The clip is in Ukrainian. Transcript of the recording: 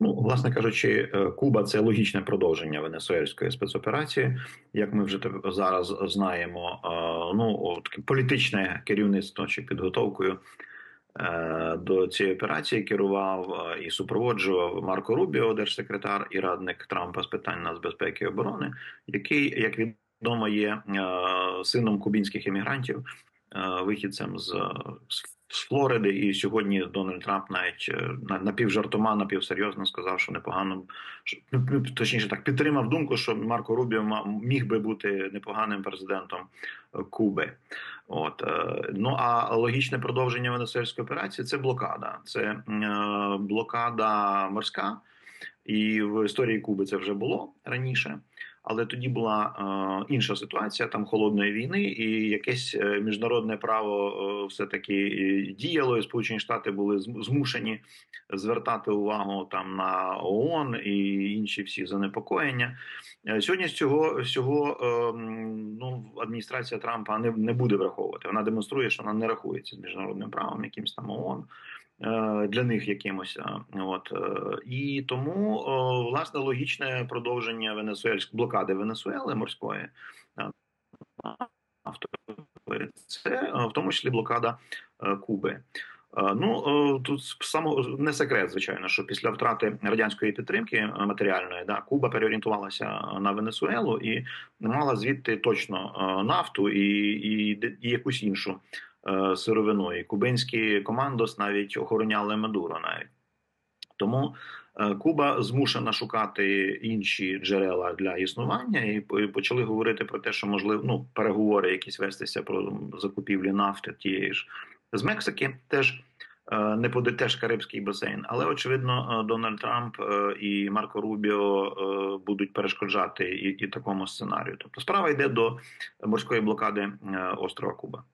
Ну, власне кажучи, е, Куба це логічне продовження венесуельської спецоперації, як ми вже зараз знаємо. Е, Ну, таке політичне керівництво чи підготовкою е, до цієї операції керував і супроводжував Марко Рубіо, держсекретар і радник Трампа з питань нацбезпеки і оборони, який, як відомо, є сином кубінських емігрантів, вихідцем з, з Флориди, і сьогодні Дональд Трамп навіть е, на- напівжартома, напівсерйозно сказав, що непогано ну, ну, точніше так підтримав думку, що Марко Рубіо міг би бути непоганим президентом е, Куби. От е, ну а логічне продовження венесуельської операції це блокада. Це блокада морська, і в історії Куби це вже було раніше. Але тоді була е, інша ситуація, там холодної війни, і якесь е, міжнародне право е, все таки діяло. і Сполучені Штати були змушені звертати увагу там на ООН і інші всі занепокоєння. Е, Сьогодні з цього всього е, ну адміністрація Трампа не, не буде враховувати. Вона демонструє, що вона не рахується з міжнародним правом, якимсь там ООН. Е, Для них якимось, е, от е, і тому власне логічне продовження Венесуельської блокади Венесуели морської це в тому числі блокада Куби. Е, Ну е, тут само не секрет, звичайно, що після втрати радянської підтримки е, матеріальної да Куба переорієнтувалася на Венесуелу і мала звідти точно нафту і, і, і якусь іншу сировину. І кубинські командос навіть охороняли Мадуро навіть. Тому Куба змушена шукати інші джерела для існування, і почали говорити про те, що можливо ну, переговори якісь вестися про закупівлі нафти тієї ж з Мексики, теж е, не буде теж Карибський басейн. Але очевидно, е, Дональд Трамп е, і Марко Рубіо будуть перешкоджати і, і такому сценарію. Тобто справа йде до морської блокади острова Куба.